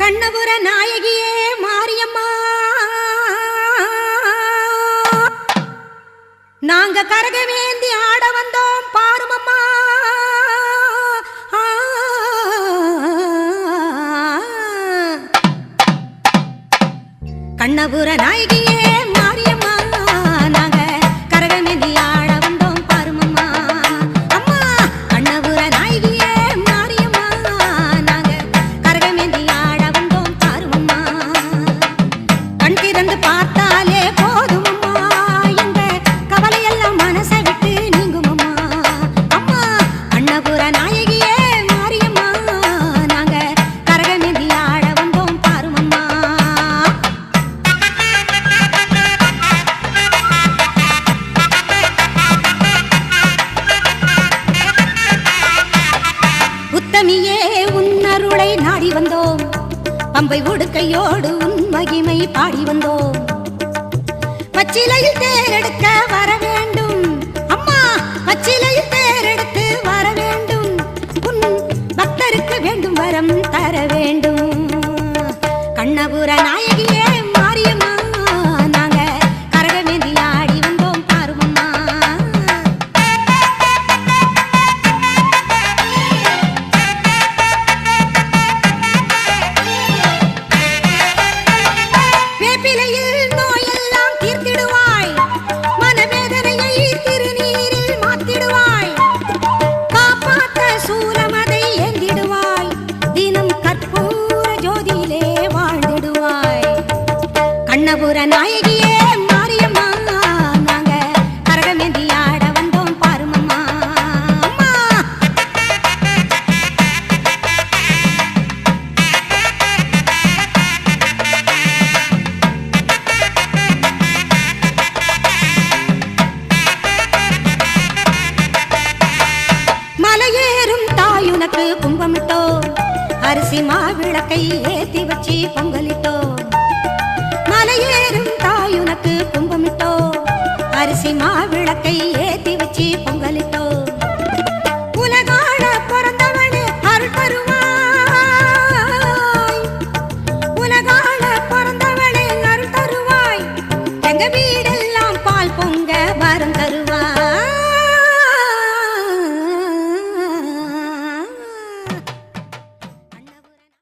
கண்ணபுர நாயகியே மாரியம்மா. நாங்க கரகவேந்தி ஆட வந்தோம் பாருமம்மா. கண்ணபுர நாயகியே மாரியம்மா. திறந்து பார்த்தாலே போதும்மா என்ற கவலையெல்லாம் மனசை விட்டு நீங்குமம்மா. அம்மா அண்ணபுர நாயகியே மாரியம்மா. நாங்க கரகமேந்தி ஆட வந்தோம் பாருமம்மா. உத்தமியே உன்னருளை நாடி வந்தோம். பம்பை உடுக்கையோடு மகிமை பாடி வந்தோம். பச்சிலையில் தேரெடுக்க வர வேண்டும். அம்மா பச்சிலையில் தேரெடுத்து வர வேண்டும். உன் பக்தருக்கு வேண்டும் வரம் தர வேண்டும். கண்ணபுர நாயகி கண்ணபுர நாயகியே மாரியம்மா. நாங்க கரகமேந்தி ஆட வந்தோம் பாருமம்மா. அம்மா. மலையேறும் தாயுனக்கு கும்பமிட்டோ அரிசி மாவிளக்கை ஏத்தி வச்சு பொங்கலிட்டோ அரிசி மாவிளக்கை ஏத்தி வச்சு பொங்கலிட்டோ உலகாட பிறந்தவனே அருள் தருவாய். உலகாட பிறந்தவனே அருள் தருவாய். எங்க வீடு